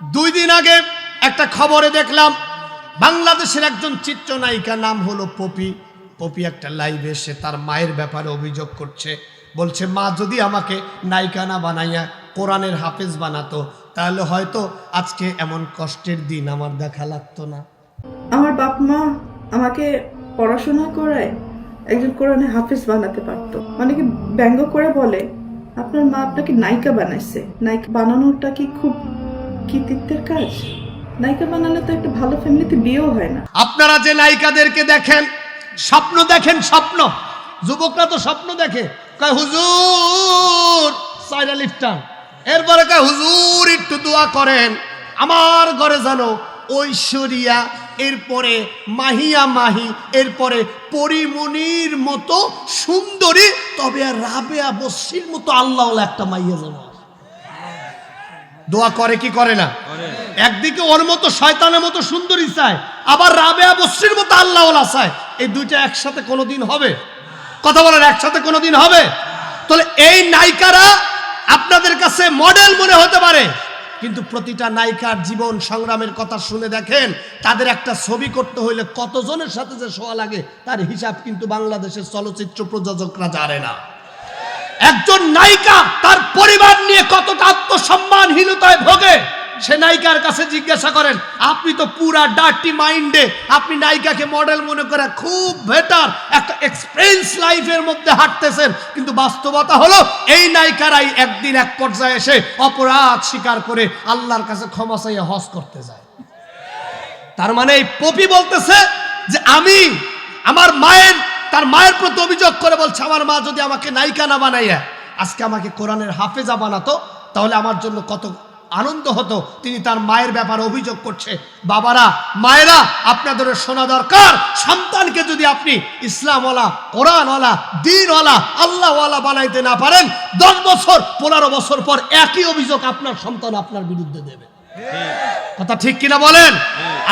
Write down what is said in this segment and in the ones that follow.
দুই দিন আগে একটা খবরে দেখলাম, বাংলাদেশের একজন চিত্রনায়িকা নাম হলো পপি। পপি একটা লাইভে এসে তার মায়ের ব্যাপারে অভিযোগ করছে। বলছে, মা, যদি আমাকে নায়িকা না বানাইয়া কোরআনের হাফেজ বানাতো, তাহলে হয়তো আজকে এমন কষ্টের দিন আমার দেখা লাগতো না। আমার বাপ মা আমাকে পড়াশোনা করায় একজন কোরআনে হাফিজ বানাতে পারতো। অনেকে ব্যঙ্গ করে বলে, আপনার মা আপনাকে নায়িকা বানাইছে। নায়িকা বানানোটা কি খুব কৃতিত্বের কাজ? নায়িকা বানালে তো একটা ভালো ফ্যামিলিতে বিয়েও হয় না। আপনারা যে নায়িকাদেরকে দেখেন, স্বপ্ন দেখেন, স্বপ্ন। যুবকরা তো স্বপ্ন দেখে। কয়, হুজুর, সাইরা লিফটান এরপরে কয়, হুজুর, একটু দোয়া করেন। আমার ঘরে জানো ঐশ্বরিয়া, এরপরে মাহিয়া মাহি, এরপরে পরিমণির মতো সুন্দরী, তবে রাবেয়া বসির মতো আল্লাহ একটা মাইয়া জানো দোয়া করে কি করে না? একদিকে ওর মতো শয়তানের মতো সুন্দরী চায়, আবার রাবে বস্রির মতো আল্লাহ চায়। এই দুইটা একসাথে কোনোদিন হবে? কথা বলেন, একসাথে কোনোদিন হবে? তাহলে এই নায়িকারা আপনাদের কাছে মডেল মনে হতে পারে, কিন্তু প্রতিটা নায়িকার জীবন সংগ্রামের কথা শুনে দেখেন, তাদের একটা ছবি করতে হইলে কতজনের সাথে যে শোয়া লাগে, তার হিসাব কিন্তু বাংলাদেশের চলচ্চিত্র প্রযোজকরা জানে না। একজন নায়িকা তার পরিবার নিয়ে কতটা আত্মসম্মানহীনতায় ভোগে, সে নায়িকার কাছে জিজ্ঞাসা করেন, আপনি তো পুরা ডার্টি মাইন্ডে আপনি নায়িকাকে মডেল মনে করে খুব বেটার একটা এক্সপেন্স লাইফের মধ্যে হাঁটতেছেন। কিন্তু বাস্তবতা হলো, এই নায়িকারাই একদিন এক পর্যায়ে এসে অপরাধ স্বীকার করে আল্লাহর কাছে ক্ষমা চাইয়ে হজ করতে যায়। তার মানে এই পপি বলতেছে যে, আমি আমার মায়ের তার মায়ের প্রতি অভিযোগ করে বলছে, আমার মা যদি আমাকে নায়িকা না বানাইয়া আজকে আমাকে কোরআনের হাফেজা বানাতো, তাহলে আমার জন্য কত আনন্দ হতো। তিনি তার মায়ের ব্যাপারে অভিযোগ করছে, বাবারা, মায়েরা আপনাদের শোনা দরকার। সন্তানকে যদি আপনি ইসলামওয়ালা, কোরআনওয়ালা, দিনওয়ালা, আল্লাহওয়ালা বানাইতে না পারেন, দশ বছর, পনেরো বছর পর একই অভিযোগ আপনার সন্তান আপনার বিরুদ্ধে দেবে। কথা ঠিক কিনা বলেন?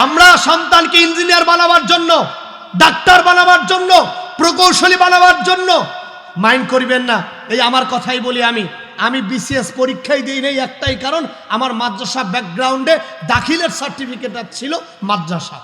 আমরা সন্তানকে ইঞ্জিনিয়ার বানাবার জন্য, ডাক্তার বানাবার জন্য প্রকৌশলী বানাবার জন্য। মাইন্ড করিবেন না, এই আমার কথাই বলি আমি। আমি বিসিএস পরীক্ষাই দিই নেই একটাই কারণ, আমার মাদ্রাসা ব্যাকগ্রাউন্ডে দাখিলের সার্টিফিকেট ছিল মাদ্রাসা।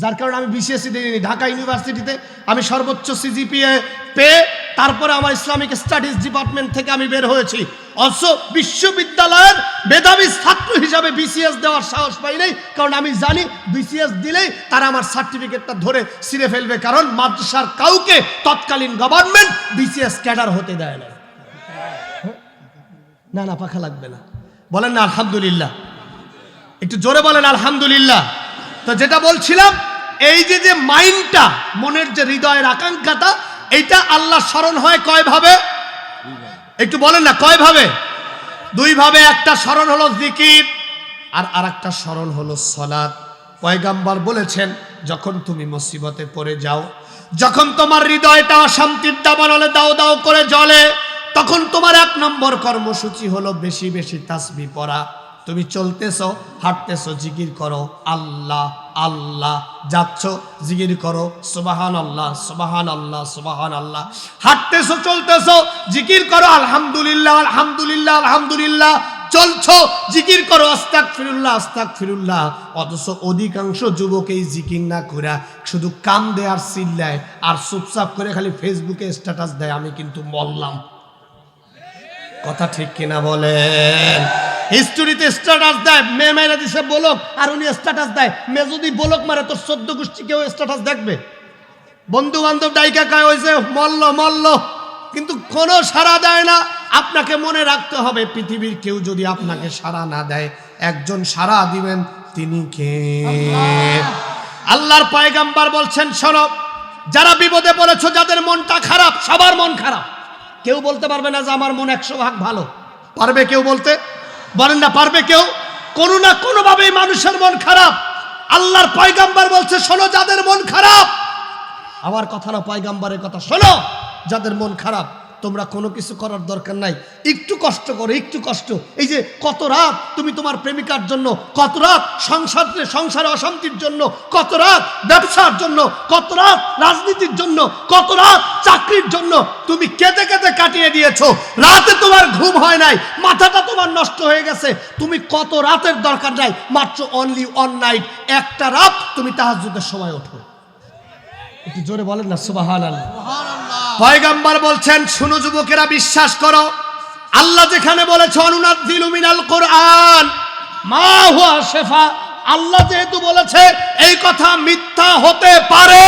যার কারণে আমি বিসিএসসি দিইনি। ঢাকা ইউনিভার্সিটিতে আমি সর্বোচ্চ সিজিপিএ পেয়ে তারপরে আমার ইসলামিক স্টাডিজ ডিপার্টমেন্ট থেকে আমি বের হয়েছি। অথচ বিশ্ববিদ্যালয়ের মেধাবী ছাত্র হিসাবে বিসিএস দেওয়ার সাহস পাই নাই, কারণ আমি জানি বিসিএস দিলেই তারা আমার সার্টিফিকেটটা ধরে ছিঁড়ে ফেলবে, কারণ মাদ্রাসার কাউকে তৎকালীন গভর্নমেন্ট বিসিএস ক্যাডার হতে দেয় না না না, পাখা লাগবে না। বলেন না, আলহামদুলিল্লাহ। একটু জোরে বলেন, আলহামদুলিল্লাহ। তো যেটা বলছিলাম, এই যে যে মাইন্ডটা, মনের যে হৃদয়ের আকাঙ্ক্ষাটা এইটা আল্লাহ স্মরণ হয় কয় ভাবে একটু বলেন না কয় ভাবে দুই ভাবে একটা স্মরণ হলো জিকির আর আর একটা স্মরণ হলো সলাদ পয়গাম্বার বলেছেন, যখন তুমি মুসিবতে পড়ে যাও, যখন তোমার হৃদয়টা অশান্তির দাবানলে দাও দাও করে জ্বলে, তখন তোমার এক নম্বর কর্মসূচি হলো বেশি বেশি তাসবি পড়া। তুমি চলতেছো, হাঁটতেছো, জিকির করো। আল্লাহ আল্লাহ, যাচ্ছ, জিকির করো। সুবাহান আল্লাহ সুবাহান আল্লাহ সুবাহান আল্লাহ হাঁটতেছো, চলতেছো, জিকির করো। আলহামদুলিল্লাহ আলহামদুলিল্লাহ আলহামদুলিল্লাহ। চলছো, জিকির করো। আস্তাক ফিরুল্লাহ আস্তাক ফিরুল্লাহ অথচ অধিকাংশ যুবক এই জিকির না করে শুধু কাম দেয় আর চিল্লায়। আর চুপচাপ করে খালি ফেসবুকে স্ট্যাটাস দেয়। আমি কিন্তু মরলাম। কথা ঠিক কিনা বলেন? হিস্টোরিতে স্ট্যাটাস দেয় মে মেরে দিছে বলক, আর উনি স্ট্যাটাস দেয়। মে যদি বলক মারে, তোর চোদ্দ গোষ্ঠী কেউ স্ট্যাটাস দেখবে? বন্ধু বান্ধব ডাইকা কয় হয়েছে মল্ল মল্ল। কিন্তু কোনো সাড়া দেয় না। আপনাকে মনে রাখতে হবে, পৃথিবীর কেউ যদি আপনাকে সাড়া না দেয়, একজন সাড়া দিবেন তিনি কে? আল্লাহর পায়গাম্বার বলছেন সরব যারা বিপদে পড়েছো, যাদের মনটা খারাপ, সবার মন খারাপ। কেউ বলতে পারবে না যে আমার মন একশো ভাগ ভালো। পারবে কেউ বলতে? বলেন না, পারবে কেউ? কোনো না কোনোভাবেই মানুষের মন খারাপ। আল্লাহর পয়গাম্বার বলছে, শোনো, যাদের মন খারাপ। আমার কথা না, পয়গাম্বারের কথা, শোনো, যাদের মন খারাপ। তোমরা কোনো কিছু করার দরকার নাই। একটু কষ্ট করো, একটু কষ্ট। এই যে কত রাত তুমি তোমার প্রেমিকার জন্য, কত রাত সংসারে সংসারে অশান্তির জন্য, কত রাত ব্যবসার জন্য, কত রাত রাজনীতির জন্য, কত রাত চাকরির জন্য তুমি কেঁদে কেঁদে কাটিয়ে দিয়েছ। রাতে তোমার ঘুম হয় নাই, মাথাটা তোমার নষ্ট হয়ে গেছে। তুমি কত রাতের দরকার নাই, মাত্র অনলি অন নাইট একটা রাত তুমি তাহাজুদের সময় ওঠো। একটু জোরে বলেন না সুবাহান পয়গাম্বার বলছেন শুনো যুবকেরা বিশ্বাস করো আল্লাহ যেখানে বলেছে অনুনাদ্দিলু মিনাল কোরআন। মা হুয়া শেফা আল্লাহ যেহেতু বলেছে এই কথা মিথ্যা হতে পারে।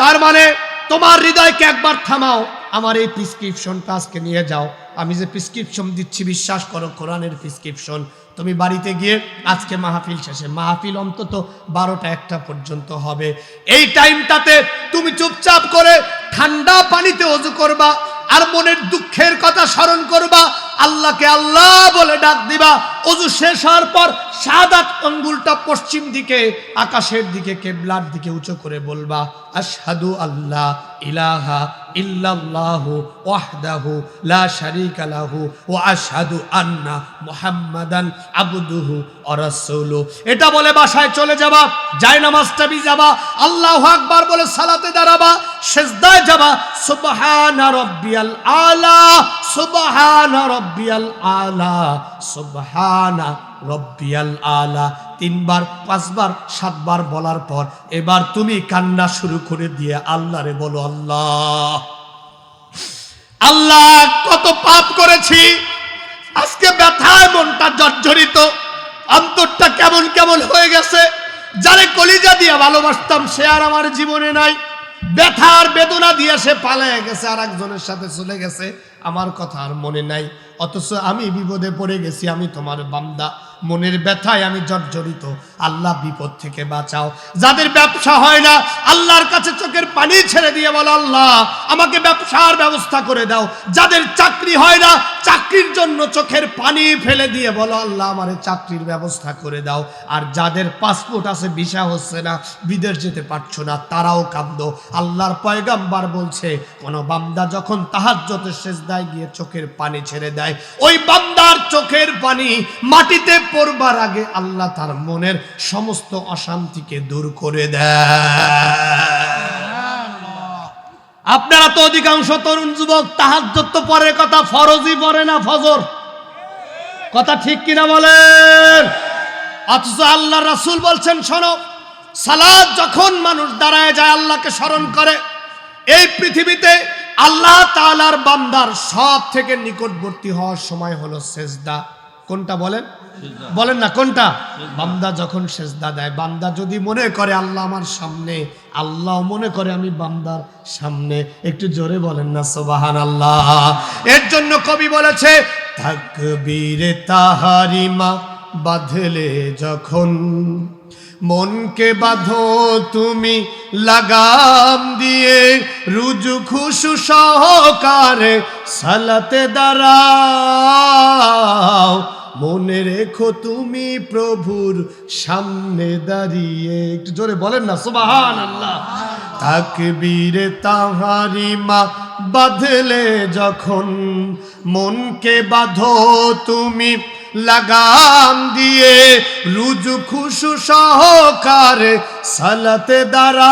তার মানে তোমার হৃদয়কে একবার থামাও আমার এই প্রিসক্রিপশনটা আজকে নিয়ে যাও। আমি যে প্রিসক্রিপশন দিচ্ছি বিশ্বাস করো কোরআনের প্রিসক্রিপশন তুমি বাড়িতে গিয়ে আজকে মাহফিল শেষে, মাহফিল অন্তত বারোটা একটা পর্যন্ত হবে। এই টাইমটাতে তুমি চুপচাপ করে ঠান্ডা পানিতে অজু করবা আর মনের দুঃখের কথা স্মরণ করবা। আল্লাহকে আল্লাহ বলে ডাক দিবা। অজু শেষ হওয়ার পর সাদাত আঙ্গুলটা পশ্চিম দিকে, আকাশের দিকে, কেবলার দিকে উঁচু করে বলবা, আশহাদু আল্লাহ ইলাহা ইল্লাল্লাহু ওয়াহদাহু লা শারীকা লাহু ওয়া আবদুহু ওয়া এটা বলে বাসায় চলে যাবা যায় নামাজটা যাবা আল্লাহু আকবার বলে সালাতে দাঁড়াবা, সেজদায় যাবা, সুবহানা রাব্বিয়াল আলা, সুবহানা রাব্বিয়াল আলা, সুবহানা রব্বিয়াল আলা, তিনবার, পাঁচবার, সাতবার বলার পর এবার তুমি কান্না শুরু করে দিয়ে আল্লাহরে বলো আল্লাহ। আল্লাহ, কত পাপ করেছি। আজকে ব্যথায় মনটা জর্জরিত। অন্তরটা কেমন কেমন হয়ে গেছে। যারে কলিজা দিয়ে ভালোবাসতাম, সে আর আমার জীবনে নাই। ব্যথার বেদনা দিয়ে সে পালায় গেছে আর একজনের সাথে চলে গেছে। আমার কথা আর মনে নাই। অথচ আমি বিপদে পড়ে গেছি আমি তোমার বান্দা। মনের ব্যথায় আমি জর্জরিত। আল্লাহ বিপদ থেকে বাঁচাও। যাদের ব্যবসা হয় না, আল্লাহর কাছে চোখের পানি ছেড়ে দিয়ে বলো, আল্লাহ, আমাকে ব্যবসার ব্যবস্থা করে দাও। যাদের চাকরি হয় না, চাকরির জন্য চোখের পানি ফেলে দিয়ে বলো, আল্লাহ, আমার চাকরির ব্যবস্থা করে দাও। আর যাদের পাসপোর্ট আছে, ভিসা হচ্ছে না, বিদেশ যেতে পারছ না, তারাও কান্দ আল্লাহর পয়গাম্বার বলছে, কোন বান্দা যখন তাহার যতের শেষ শেষদায় গিয়ে চোখের পানি ছেড়ে দেয়, ওই বান্দার চোখের পানি মাটিতে পড়বার আগে আল্লাহ তার মনের সমস্ত অশান্তিকে দূর করে দেয় আপনারা তো অধিকাংশ তরুণ যুবক তাহাজ্জত তো পরের কথা, ফরজই পড়ে না ফজর। কথা ঠিক কিনা বলেন? অথচ আল্লাহ রাসূল বলছেন, শোনো, সালাদ যখন মানুষ দাঁড়ায় যায়, আল্লাহকে স্মরণ করে, এই পৃথিবীতে আল্লাহ তাআলার বান্দার সব থেকে নিকটবর্তী হওয়ার সময় হলো সেজদা। কোনটা বলেন? বলেন না কোনটা? বান্দা যখন সেজদা দেয় বান্দা যদি মনে করে আল্লাহ আমার সামনে আল্লাহ মনে করে আমি বান্দার সামনে একটু জোরে বলেন না সোবাহান আল্লাহ এর জন্য কবি বলেছে থাকবীরে তাহারিমা বাঁধলে যখন মনকে বাঁধো তুমি লাগাম দিয়ে রুজু খুশু সহকারে সালাতে দাঁড়াও। মনে রেখো তুমি প্রভুর সামনে দাঁড়িয়ে। একটু জোরে বলেন না সুবাহান আল্লাহ তাকবীরে তাহারি মা বাঁধলে যখন মনকে বাঁধো তুমি লাগাম দিয়ে, রুজু খুশু সহকারে সালাতে দাঁড়াও।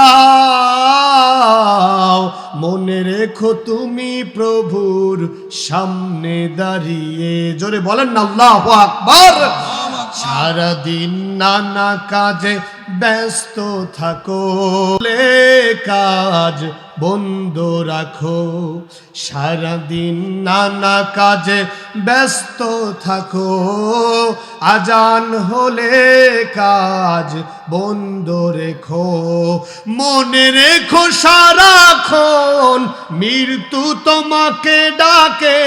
মনে রেখো তুমি প্রভুর সামনে দাঁড়িয়ে। জোরে বলেন না, আল্লাহ আকবর। সারাদিন নানা কাজে ব্যস্ত থাকো কাজ বন্ধ রাখো। সারাদিন নানা কাজে ব্যস্ত থাকো, আজান হলে কাজ বন্ধ রেখো, মনে রেখো সারাক্ষণ মৃত্যু তোমাকে ডাকে।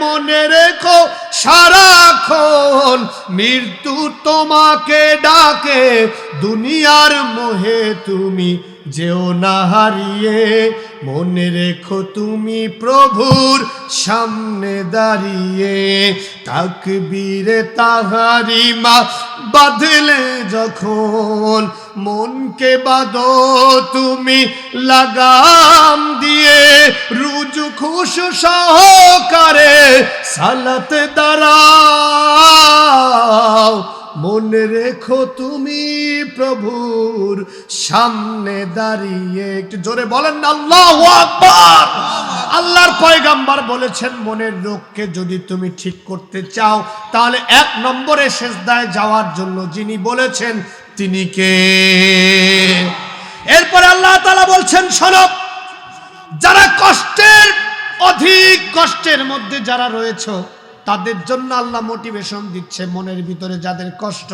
মনে রেখো সারাক্ষণ মৃত্যু তোমাকে ডাকে। দুনিয়ার মোহে তুমি যেও না হারিয়ে। মনে রেখো তুমি প্রভুর সামনে দাঁড়িয়ে। তাকবীরে তাহারি মা বাঁধলে যখন মনকে বাঁধো তুমি লাগাম দিয়ে রুজু খুশ সহকারে সালাতে দাঁড়াও। মনে রেখো তুমি প্রভুর সামনে দাঁড়িয়ে। একটু জোরে বলেন আল্লাহ আকবার। আল্লাহর পয়গাম্বার বলেছেন, মনের রোগকে যদি তুমি ঠিক করতে চাও, তাহলে এক নম্বরে শেষদায় যাওয়ার জন্য যিনি বলেছেন, তিনি কে? এরপরে আল্লাহ তাআলা বলছেন সনব যারা কষ্টের, অধিক কষ্টের মধ্যে যারা রয়েছে তাদের জন্য আল্লাহ মোটিভেশন দিচ্ছে মনের ভিতরে যাদের কষ্ট।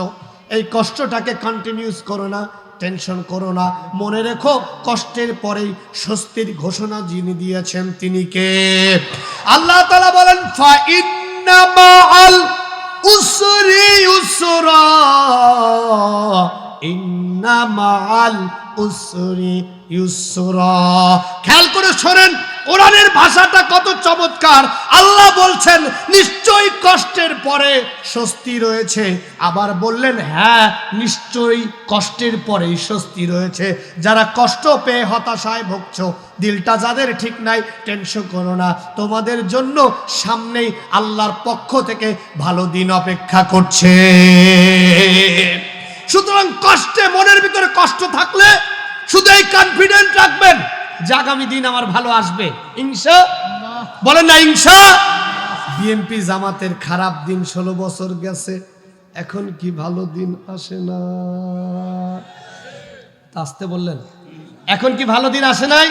এই কষ্টটাকে কন্টিনিউস করো না টেনশন করো না। মনে রেখো, কষ্টের পরেই স্বস্তির ঘোষণা যিনি দিয়েছেন তিনি কে? আল্লাহ তালা বলেন খেয়াল করে শোনেন কোরআনের ভাষাটা কত চমৎকার। আল্লাহ বলছেন, নিশ্চয়ই কষ্টের পরে স্বস্তি রয়েছে। আবার বললেন হ্যাঁ নিশ্চয়ই কষ্টের পরেই স্বস্তি রয়েছে। যারা কষ্ট পেয়ে হতাশায় ভুগছ, দিলটা যাদের ঠিক নাই, টেনশন করো না। তোমাদের জন্য সামনেই আল্লাহর পক্ষ থেকে ভালো দিন অপেক্ষা করছে। সুতরাং কষ্টে, মনের ভিতরে কষ্ট থাকলে শুধু এই কনফিডেন্ট রাখবেন। যে আগামী দিন আমার ভালো আসবে। ইনশা বলেন না ইনশা বিএনপি জামাতের খারাপ দিন ষোলো বছর গেছে এখন কি ভালো দিন আসে না? আসতে বললেন। এখন কি ভালো দিন আসে নাই?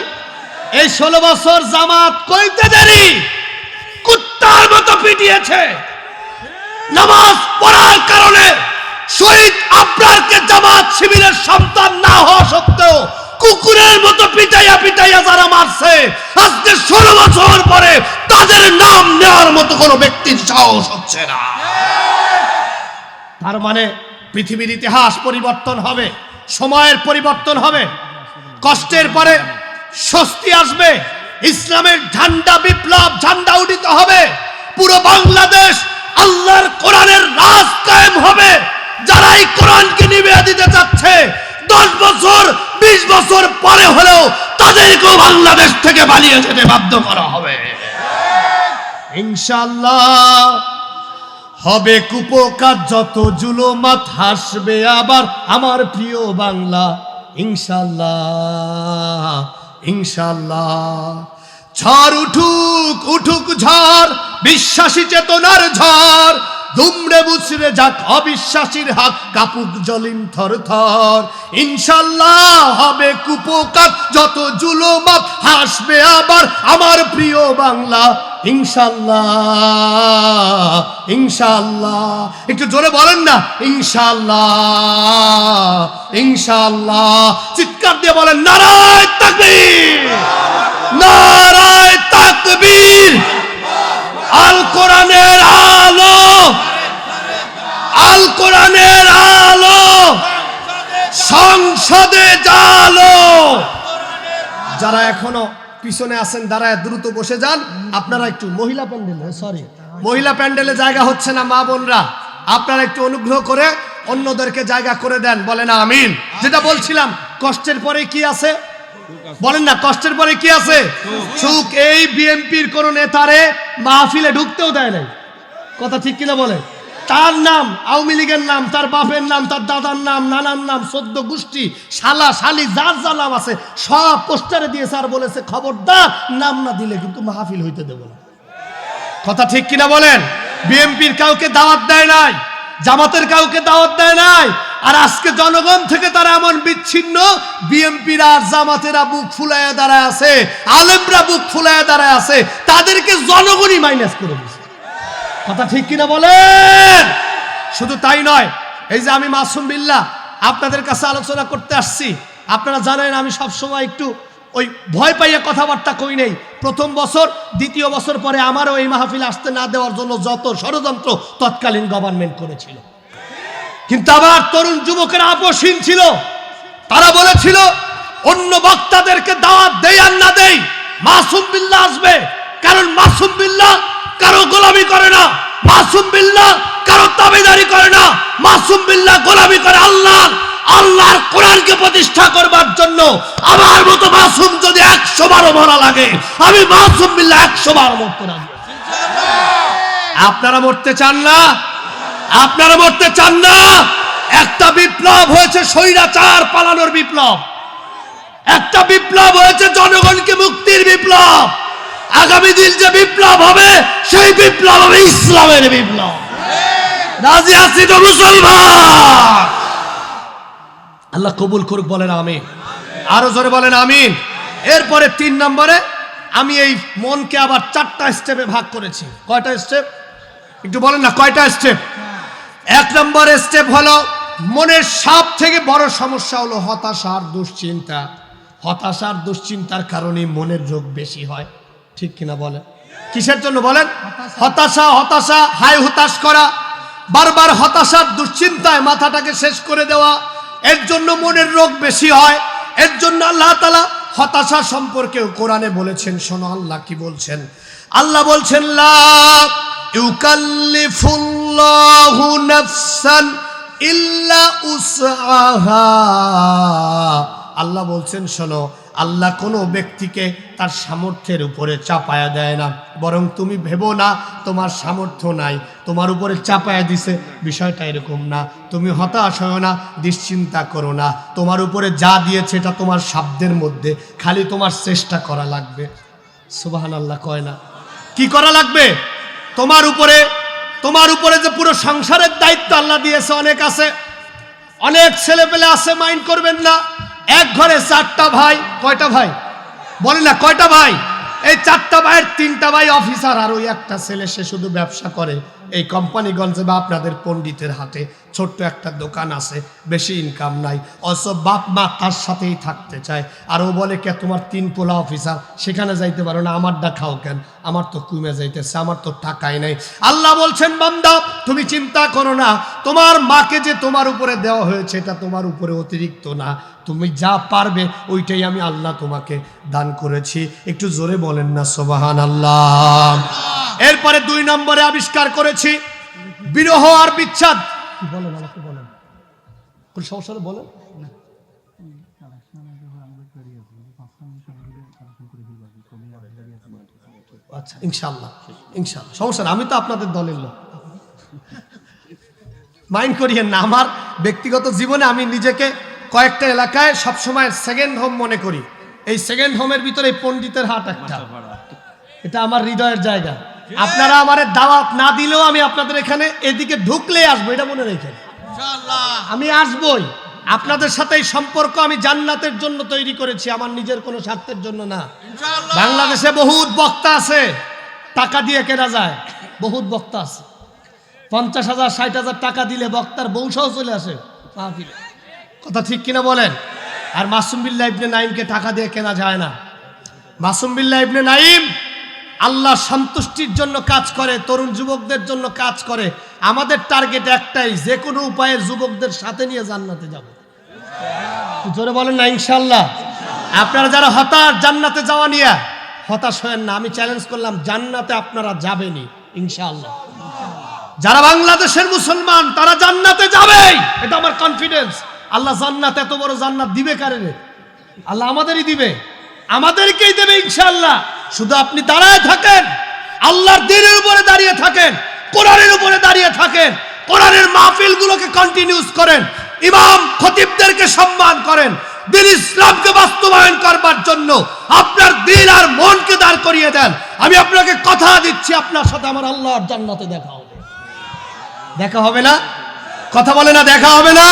এই ষোলো বছর জামাত কইতে দেরি। কুত্তার মতো পিটিয়েছে। নামাজ পড়ার কারণে শহীদ আবরারকে জামাত শিবিরের সন্তান না হওয়া সত্ত্বেও কুকুরের মতো পিটাইয়া পিটাইয়া যারা মারছে, আজকে ষোলো বছর পরে তাদের নাম নেওয়ার মতো কোনো ব্যক্তির সাহস হচ্ছে না। তার মানে পৃথিবীর ইতিহাস পরিবর্তন হবে, সময়ের পরিবর্তন হবে, কষ্টের পরে স্বস্তি আসবে, ইসলামের ঝান্ডা বিপ্লব, ঝান্ডা উঠিত হবে, পুরো বাংলাদেশ আল্লাহর কোরআনের রাজ কায়েম হবে। যারা এই কোরআনকে নিভিয়ে দিতে চাচ্ছে দশ বছর, বিশ বছর পরে হলেও তাদেরকেও বাংলাদেশ থেকে পালিয়ে যেতে বাধ্য করা হবে। ইনশাল্লাহ হবে কুপকার, যত জুলুমাত হাসবে আবার আমার প্রিয় বাংলা। ইনশাল্লাহ ইনশাল্লাহ ঝড় উঠুক উঠুক ঝড়, বিশ্বাসী চেতনার ঝড় দুমড়ে মুচড়ে যাক অবিশ্বাসীর হাত, কাপুক জলিন থর থর। ইনশাল্লাহ হবে কুপকার, যত জুলুমাত হাসবে আবার আমার প্রিয় বাংলা। ইনশাল্লাহ ইনশাল্লাহ। একটু জোরে বলেন না, ইনশাল্লাহ ইনশাল্লাহ। চিৎকার দিয়ে বলেন, নারায় তাকবীর নারায় তাকবীর আল কোরআনের আলো আল কোরআনের আলো। সংসদে জালো। যারা এখনও পিছনে আছেন, দাঁড়ায়, দ্রুত বসে যান। আপনারা একটু মহিলা প্যান্ডেল সরি মহিলা প্যান্ডেলে জায়গা হচ্ছে না মা বোনরা। আপনারা একটু অনুগ্রহ করে অন্যদেরকে জায়গা করে দেন, বলেন আমিন। যেটা বলছিলাম, কষ্টের পরে কি আছে? বলেন না, কষ্টের পরে কি আছে? সুখ। এই বিএনপির কোন নেতারে মাহফিলে ঢুকতেও দেয় নাই। কথা ঠিক কিনা বলে তার নাম, আওয়ামী লীগের নাম, তার বাপের নাম, তার দাদার নাম, নানার নাম, সদ্য গোষ্ঠী, শালা, শালি, যার যা নাম আছে, সব পোস্টারে দিয়ে স্যার বলেছে, খবরদার, নাম না দিলে কিন্তু মাহফিল হইতে দেবো না। কথা ঠিক কিনা বলেন? বিএনপির কাউকে দাওয়াত দেয় নাই, জামাতের কাউকে দাওয়াত দেয় নাই, আর আজকে জনগণ থেকে তারা এমন বিচ্ছিন্ন, বিএনপির আর জামাতেরা বুক ফুলাইয়া দাঁড়ায় আছে, আলেমরা বুক ফুলাইয়া দাঁড়ায় আছে, তাদেরকে জনগণই মাইনাস করে দিছে কথা ঠিক কিনা বলেন? শুধু তাই নয়, এই যে আমি মাসুম বিল্লাহ আপনাদের কাছে আলোচনা করতে আসছি। আপনারা জানেন আমি সব সময় একটু ওই ভয় পাইয়া কথাবার্তা কই নেই। প্রথম বছর, দ্বিতীয় বছর পরে আমারও এই মাহফিল আসতে না দেওয়ার জন্য যত ষড়যন্ত্র তৎকালীন গভর্নমেন্ট করেছিল। কিন্তু আবার তরুণ যুবকেরা আপসহীন ছিল। তারা বলেছিল, অন্য বক্তাদেরকে দাওয়াত দেই আর না দেই, মাসুম বিল্লাহ আসবে। কারণ মাসুম বিল্লাহ কারও গোলামি করে না, মাসুম বিল্লাহ কারও তাবেদারি করে না, মাসুম বিল্লাহ গোলামি করে আল্লাহ, আল্লাহর কোরআনকে প্রতিষ্ঠা করবার জন্য আমার মতো মাসুম যদি একশো বারো মরা লাগে, আমি মাসুম বিল্লাহ একশো বারো মরতে আছি। আপনারা মরতে চান না? আপনারা মরতে চান না? একটা বিপ্লব হয়েছে স্বৈরাচার পালানোর বিপ্লব। একটা বিপ্লব হয়েছে জনগণকে মুক্তির বিপ্লব। আগামী দিন যে বিপ্লব হবে, সেই বিপ্লব হবে ইসলামের বিপ্লব। রাজি আছি তো মুসলমান। আল্লাহ কবুল করুক, বলেন আমিন। আরও জোরে বলেন আমিন। এরপরে তিন নম্বরে, আমি এই মনকে আবার চারটা স্টেপে ভাগ করেছি। কয়টা স্টেপ একটু বলেন না, কয়টা স্টেপ এক নম্বর স্টেপ হলো, মনের সব থেকে বড় সমস্যা হলো হতাশার দুশ্চিন্তা। হতাশার দুশ্চিন্তার কারণে মনের রোগ বেশি হয়। ঠিক কিনা বলেন? কিসের জন্য বলেন? হতাশা হতাশা হাই হতাশ করা, বারবার হতাশার দুশ্চিন্তায় মাথাটাকে শেষ করে দেওয়া, এর জন্য মনের রোগ বেশি হয়, এর জন্য আল্লাহ তালা হতাশা সম্পর্কে কোরআনে বলেছেন, শোনো আল্লাহ কি বলছেন? আল্লাহ বলছেন আল্লাহ বলছেন, শোনো আল্লাহ কোনো ব্যক্তিকে তার সামর্থ্যের উপরে চাপায়া দেয় না। বরং তুমি ভেবো না, তোমার সামর্থ্য নাই। তোমার উপরে চাপায়া দিছে, বিষয়টা এরকম না। তুমি হতাশ হও না, দুশ্চিন্তা করো না। তোমার উপরে যা দিয়েছে এটা তোমার শব্দের মধ্যে। খালি তোমার চেষ্টা করা লাগবে। সুবাহান আল্লাহ কয় না। কি করা লাগবে? তোমার উপরে তোমার উপরে যে পুরো সংসারের দায়িত্ব আল্লাহ দিয়েছে, অনেক আছে। অনেক ছেলে পেলে আছে, মাইন্ড করবেন না। এক ঘরে চারটা ভাই, কয়টা ভাই? বলে না, কয়টা ভাই? এই চারটা ভাইয়ের তিনটা ভাই অফিসার আর ওই একটা ছেলে, সে শুধু ব্যবসা করে। এই কোম্পানিগঞ্জে বা আপনাদের পণ্ডিতের হাতে ছোট্ট একটা দোকান আছে, বেশি ইনকাম নাই। অস বাপ মা তার সাথেই থাকতে চায়। আর ও বলে, কে, তোমার তিন পোলা অফিসার সেখানে যাইতে পারো না, আমারটা খাও কেন? আমার তো কুমে যাইতেছে, আমার তো টাকাই নাই। আল্লাহ বলছেন, বান্দা, তুমি চিন্তা করো না। তোমার মাকে যে তোমার উপরে দেওয়া হয়েছে, এটা তোমার উপরে অতিরিক্ত না। তুমি যা পারবে, ওইটাই আমি আল্লাহ তোমাকে দান করেছি। একটু জোরে বলেন না সোবাহান আল্লাহ এরপরে দুই নম্বরে আবিষ্কার করেছি, বিরহ আর বিচ্ছাদ। বলেন আমাকে বলেন? কোন সমস্যা বলেন। আচ্ছা ইনশাল্লাহ ইনশাল্লাহ সমস্যা আমি তো আপনাদের দলের লোক। মাইন্ড করিয়েন না, আমার ব্যক্তিগত জীবনে আমি নিজেকে কয়েকটা এলাকায় সবসময় সেকেন্ড হোম মনে করি। এই সেকেন্ড হোমের ভিতরে পণ্ডিতের হাট একটা। এটা আমার হৃদয়ের জায়গা। আপনারা আমার দাওয়াত না দিলেও আমি আপনাদের এখানে এদিকে ঢুকলে আসব এটা মনে রেখে আমি আসবই। আপনাদের সাথে এই সম্পর্ক আমি জান্নাতের জন্য তৈরি করেছি আমার নিজের কোনো স্বার্থের জন্য না। বাংলাদেশে বহুত বক্তা আছে টাকা দিয়ে কেনা যায়। বহুত বক্তা আছে। পঞ্চাশ হাজার ষাট হাজার টাকা দিলে বক্তার বংশও চলে আসে। মাহফিলে। কথা ঠিক কিনা বলেন? আর মাসুম বিল্লাহ ইবনে নাইমকে টাকা দিয়ে কেনা যায় না। মাসুম বিল্লাহ ইবনে নাইম আল্লাহ সন্তুষ্টির জন্য কাজ করে, তরুণ যুবকদের জন্য কাজ করে। আমাদের টার্গেট একটাই, যে কোনো উপায়ে যুবকদের সাথে নিয়ে জান্নাতে যাব। জোরে বলেন না ইনশাল্লাহ আপনারা যারা হতাশ, জান্নাতে যাওয়া নিয়ে হতাশ হয়েন না, আমি চ্যালেঞ্জ করলাম, জান্নাতে আপনারা যাবেনই ইনশাল্লাহ যারা বাংলাদেশের মুসলমান, তারা জান্নাতে যাবেই, এটা আমার কনফিডেন্স আল্লাহ জান্নাত, এত বড় জান্নাত দিবে কারে আল্লাহ আমাদেরই দিবে। আমাদেরকেই দেবে ইনশাআল্লাহ। শুধু আপনি দাঁড়ায় থাকেন, আল্লাহর দিনের উপরে দাঁড়িয়ে থাকেন, কোরআনের উপরে দাঁড়িয়ে থাকেন, কোরআনের মাহফিলগুলোকে কন্টিনিউস করেন, ইমাম খতিবদেরকে সম্মান করেন, দিন ইসলামকে বাস্তবায়ন করবার জন্য আপনার দিন আর মনকে দাঁড় করিয়ে দেন। আমি আপনাকে কথা দিচ্ছি, আপনার সাথে আমার আল্লাহর জান্নাতে দেখা হবে। দেখা হবে না? কথা বলে না, দেখা হবে না?